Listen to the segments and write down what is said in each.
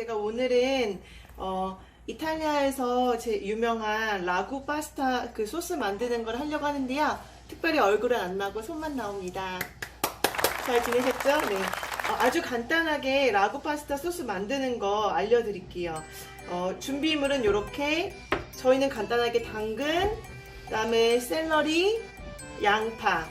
제가 오늘은 어, 이탈리아에서 제 유명한 라구 파스타 그 소스 만드는 걸 하려고 하는데요. 특별히 얼굴은 안 나고 손만 나옵니다. 잘 지내셨죠? 네. 어, 아주 간단하게 라구 파스타 소스 만드는 거 알려드릴게요. 어, 준비물은 이렇게 저희는 간단하게 당근, 그다음에 샐러리, 양파,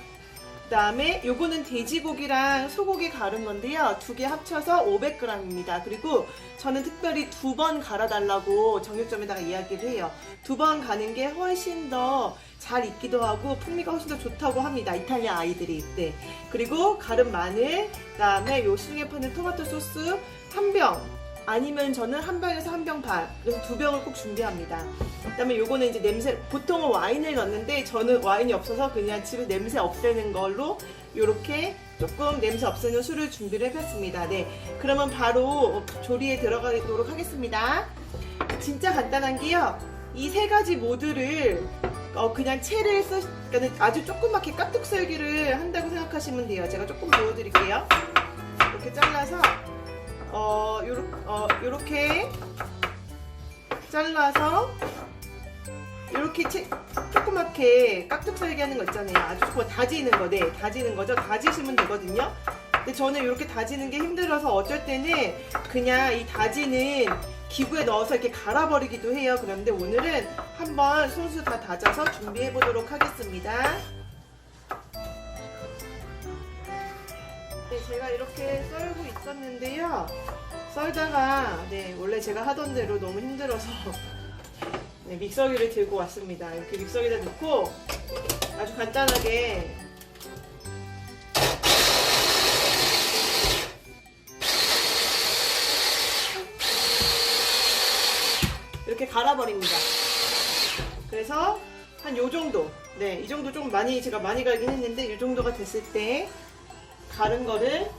그다음에 요거는 돼지고기랑 소고기 갈은 건데요. 두 개 합쳐서 500g입니다. 그리고 저는 특별히 두 번 갈아달라고 정육점에다가 이야기를 해요. 두 번 가는 게 훨씬 더 잘 익기도 하고 풍미가 훨씬 더 좋다고 합니다. 이탈리아 아이들이. 네. 그리고 갈은 마늘, 그다음에 요 시중에 파는 토마토 소스 한 병. 아니면 저는 한 병에서 한 병 반. 그래서 두 병을 꼭 준비합니다. 그다음에 요거는 이제 냄새 보통은 와인을 넣는데 저는 와인이 없어서 그냥 집에 냄새 없애는 걸로 요렇게 조금 냄새 없애는 술을 준비를 해봤습니다. 네, 그러면 바로 조리에 들어가도록 하겠습니다. 진짜 간단한 게요. 이 세 가지 모두를 어, 그냥 채를 쓰, 그러니까 아주 조그맣게 깍둑 썰기를 한다고 생각하시면 돼요. 제가 조금 보여드릴게요. 이렇게 잘라서 어, 요렇, 어, 요렇게 잘라서 이렇게 채, 조그맣게 깍둑 썰기 하는 거 있잖아요. 아주 조금 다지는 거, 네, 다지는 거죠. 다지시면 되거든요. 근데 저는 이렇게 다지는 게 힘들어서 어쩔 때는 그냥 이 다지는 기구에 넣어서 이렇게 갈아버리기도 해요. 그런데 오늘은 한번 손수 다 다져서 준비해 보도록 하겠습니다. 네, 제가 이렇게 있었는데요. 썰다가 네, 원래 제가 하던 대로 너무 힘들어서 네, 믹서기를 들고 왔습니다. 이렇게 믹서기에다 넣고 아주 간단하게 이렇게 갈아버립니다. 그래서 한 요 정도, 네, 이 정도 좀 많이 제가 많이 갈긴 했는데 이 정도가 됐을 때 갈은 거를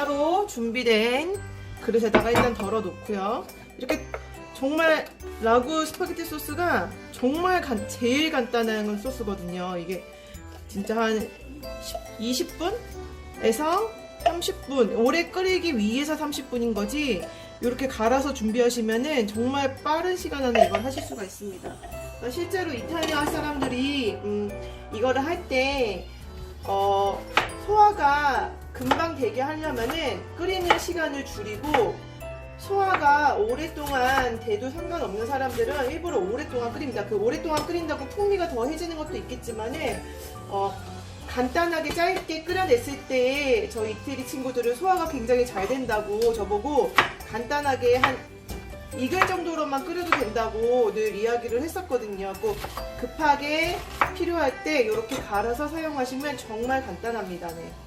따로 준비된 그릇에다가 일단 덜어 놓고요. 이렇게 정말 라구 스파게티 소스가 정말 간- 제일 간단한 소스거든요. 이게 진짜 한 20분에서 30분 오래 끓이기 위해서 30분인 거지 이렇게 갈아서 준비하시면은 정말 빠른 시간 안에 이걸 하실 수가 있습니다. 그러니까 실제로 이탈리아 사람들이 음, 이거를 할때 어, 소화가 금방 되게 하려면은 끓이는 시간을 줄이고 소화가 오랫동안 돼도 상관없는 사람들은 일부러 오랫동안 끓입니다. 그 오랫동안 끓인다고 풍미가 더해지는 것도 있겠지만은 어, 간단하게 짧게 끓여냈을 때 저희 이태리 친구들은 소화가 굉장히 잘 된다고 저보고 간단하게 한 익을 정도로만 끓여도 된다고 늘 이야기를 했었거든요. 꼭 급하게 필요할 때 이렇게 갈아서 사용하시면 정말 간단합니다. 네.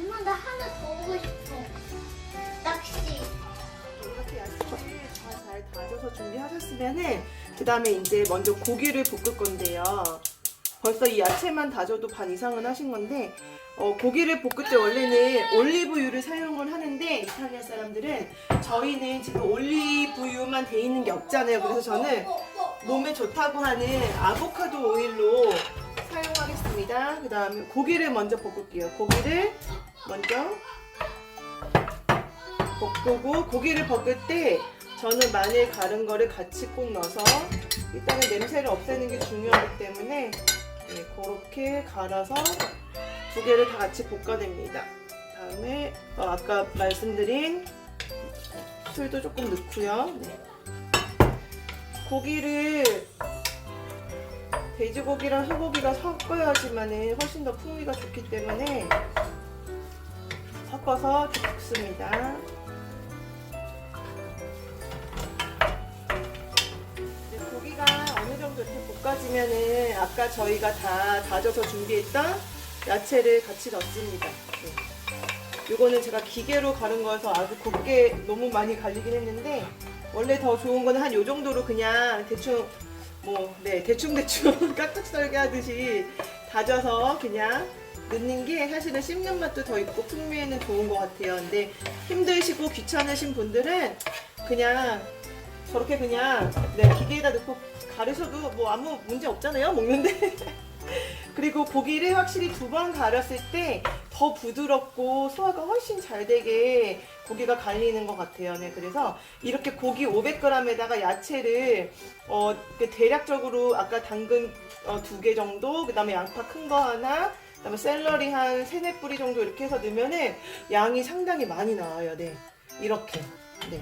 엄마 나 하나 더 보고 싶어. 낚시. 이렇게 야채를 다 잘 다져서 준비하셨으면은 그 다음에 이제 먼저 고기를 볶을 건데요. 벌써 이 야채만 다져도 반 이상은 하신 건데 어, 고기를 볶을 때 원래는 올리브유를 사용을 하는데 이탈리아 사람들은 저희는 지금 올리브유만 돼 있는 게 없잖아요. 그래서 저는 몸에 좋다고 하는 아보카도 오일로 사용하겠습니다. 그 다음에 고기를 먼저 볶을게요. 고기를 먼저 볶고 고기를 볶을 때 저는 마늘 가른 거를 같이 꼭 넣어서 일단은 냄새를 없애는 게 중요하기 때문에 네, 그렇게 갈아서 두 개를 다 같이 볶아냅니다. 다음에 어, 아까 말씀드린 술도 조금 넣고요. 네. 고기를 돼지고기랑 소고기가 섞어야지만은 훨씬 더 풍미가 좋기 때문에 섞어서 볶습니다. 고기가 어느 정도 이렇게 볶아지면은 아까 저희가 다 다져서 준비했던 야채를 같이 넣습니다. 네. 이거는 제가 기계로 가른 거여서 아주 곱게 너무 많이 갈리긴 했는데 원래 더 좋은 거는 한 요 정도로 그냥 대충 뭐 네 대충 대충 깍둑 썰기 하듯이 다져서 그냥 넣는 게 사실은 씹는 맛도 더 있고 풍미에는 좋은 것 같아요. 근데 힘드시고 귀찮으신 분들은 그냥 저렇게 그냥 네, 기계에다 넣고 가르셔도 뭐 아무 문제 없잖아요 먹는데 그리고 고기를 확실히 두 번 갈았을 때 더 부드럽고 소화가 훨씬 잘 되게 고기가 갈리는 것 같아요. 네, 그래서 이렇게 고기 500g에다가 야채를 어, 그 대략적으로 아까 당근 어, 두개 정도, 그 다음에 양파 큰 거 하나, 그 다음에 샐러리 한 세네 뿌리 정도 이렇게 해서 넣으면은 양이 상당히 많이 나와요. 네, 이렇게. 네.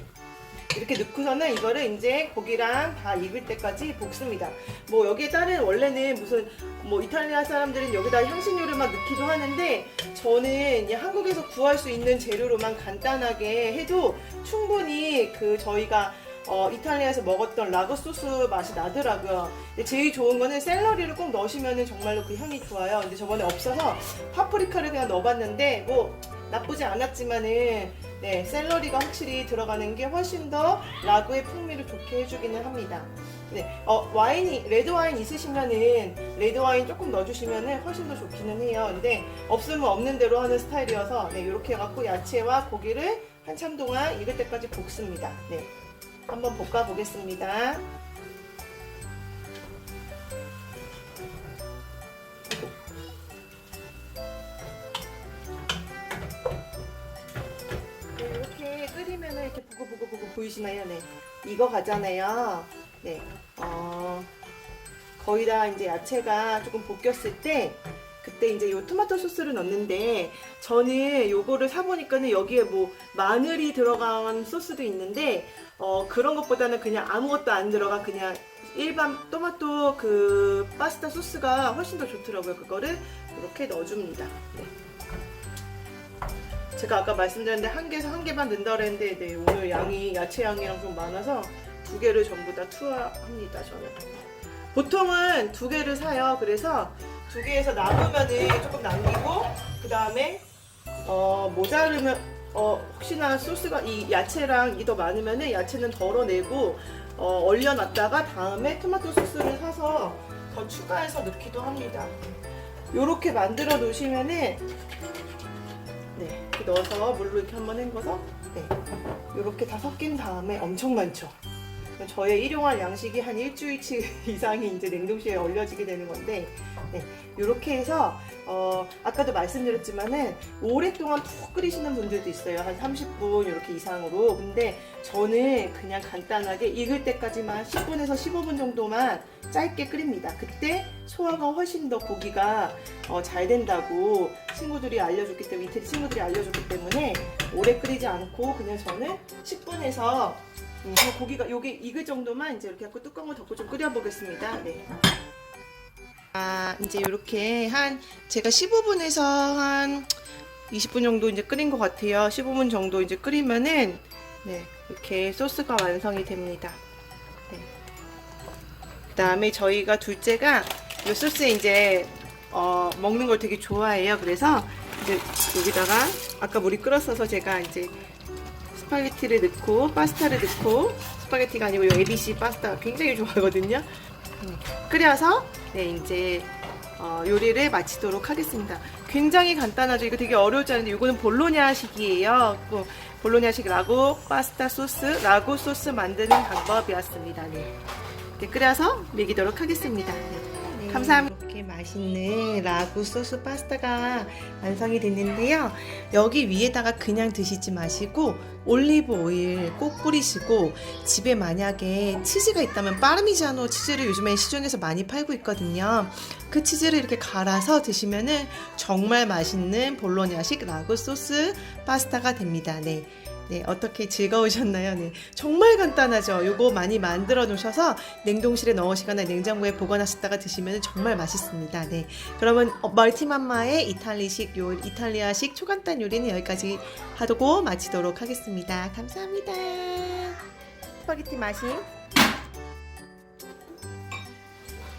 이렇게 넣고서는 이거를 이제 고기랑 다 익을 때까지 볶습니다. 뭐 여기에 따른 원래는 무슨 뭐 이탈리아 사람들은 여기다 향신료를 막 넣기도 하는데 저는 한국에서 구할 수 있는 재료로만 간단하게 해도 충분히 그 저희가 어, 이탈리아에서 먹었던 라거 소스 맛이 나더라고요. 근데 제일 좋은 거는 샐러리를 꼭 넣으시면 정말로 그 향이 좋아요. 근데 저번에 없어서 파프리카를 그냥 넣어봤는데 뭐 나쁘지 않았지만은 네, 샐러리가 확실히 들어가는 게 훨씬 더 라구의 풍미를 좋게 해주기는 합니다. 네, 어, 와인이, 레드 와인 있으시면은, 레드 와인 조금 넣어주시면은 훨씬 더 좋기는 해요. 근데 없으면 없는 대로 하는 스타일이어서, 네, 이렇게 해갖고 야채와 고기를 한참 동안 익을 때까지 볶습니다. 네. 한번 볶아 보겠습니다. 보이시나요? 네. 이거 가잖아요. 네. 어, 거의 다 이제 야채가 조금 볶였을 때 그때 이제 요 토마토 소스를 넣는데 저는 요거를 사보니까는 여기에 뭐 마늘이 들어간 소스도 있는데 어, 그런 것보다는 그냥 아무것도 안 들어간 그냥 일반 토마토 그 파스타 소스가 훨씬 더 좋더라고요. 그거를 이렇게 넣어줍니다. 네. 제가 아까 말씀드렸는데 한 개에서 한 개만 넣는다 그랬는데 네, 오늘 양이 야채 양이랑 좀 많아서 두 개를 전부 다 투하합니다 저는. 보통은 두 개를 사요. 그래서 두 개에서 남으면은 조금 남기고 그 다음에 어, 모자르면 어, 혹시나 소스가 이 야채랑 이 더 많으면은 야채는 덜어내고 어, 얼려놨다가 다음에 토마토 소스를 사서 더 추가해서 넣기도 합니다. 요렇게 만들어 놓으시면은 네, 이렇게 넣어서 물로 이렇게 한번 헹궈서 네, 이렇게 다 섞인 다음에 엄청 많죠. 저의 일용할 양식이 한 일주일치 이상이 이제 냉동실에 얼려지게 되는 건데, 네, 이렇게 해서 어, 아까도 말씀드렸지만은 오랫동안 푹 끓이시는 분들도 있어요. 한 30분 이렇게 이상으로. 근데 저는 그냥 간단하게 익을 때까지만 10분에서 15분 정도만 짧게 끓입니다. 그때 소화가 훨씬 더 고기가 어, 잘 된다고 친구들이 알려줬기 때문에 이태리 친구들이 알려줬기 때문에 오래 끓이지 않고 그냥 저는 10분에서 음, 그 고기가 요게 익을 정도만 이제 이렇게 갖고 뚜껑을 덮고 좀 끓여 보겠습니다. 네. 아 이제 이렇게 한 제가 15분에서 한 20분 정도 이제 끓인 것 같아요. 15분 정도 이제 끓이면은 네 이렇게 소스가 완성이 됩니다. 네. 그다음에 저희가 둘째가 이 소스에 이제 어, 먹는 걸 되게 좋아해요. 그래서 이제 여기다가 아까 물이 끓었어서 제가 이제 스파게티를 넣고 파스타를 넣고 스파게티가 아니고 이 ABC 파스타 굉장히 좋아하거든요. 음, 끓여서 네 이제 어, 요리를 마치도록 하겠습니다. 굉장히 간단하죠. 이거 되게 어려울 줄 알았는데 이거는 볼로냐식이에요. 그 볼로냐식 라고 파스타 소스, 라고 소스 만드는 방법이었습니다. 네. 이렇게 끓여서 먹이도록 하겠습니다. 네. 감사합니다. 이렇게 맛있는 라구 소스 파스타가 완성이 됐는데요. 여기 위에다가 그냥 드시지 마시고 올리브 오일 꼭 뿌리시고 집에 만약에 치즈가 있다면 파르미자노 치즈를 요즘에 시중에서 많이 팔고 있거든요. 그 치즈를 이렇게 갈아서 드시면은 정말 맛있는 볼로냐식 라구 소스 파스타가 됩니다. 네. 네, 어떻게 즐거우셨나요? 네, 정말 간단하죠. 요거 많이 만들어 놓으셔서 냉동실에 넣으시거나 냉장고에 보관하셨다가 드시면 정말 맛있습니다. 네, 그러면 어, 멀티맘마의 이탈리식 요 이탈리아식 초간단 요리는 여기까지 하고 마치도록 하겠습니다. 감사합니다. 스파게티 맛이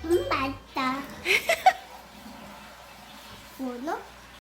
음, 맛있다. 뭐너?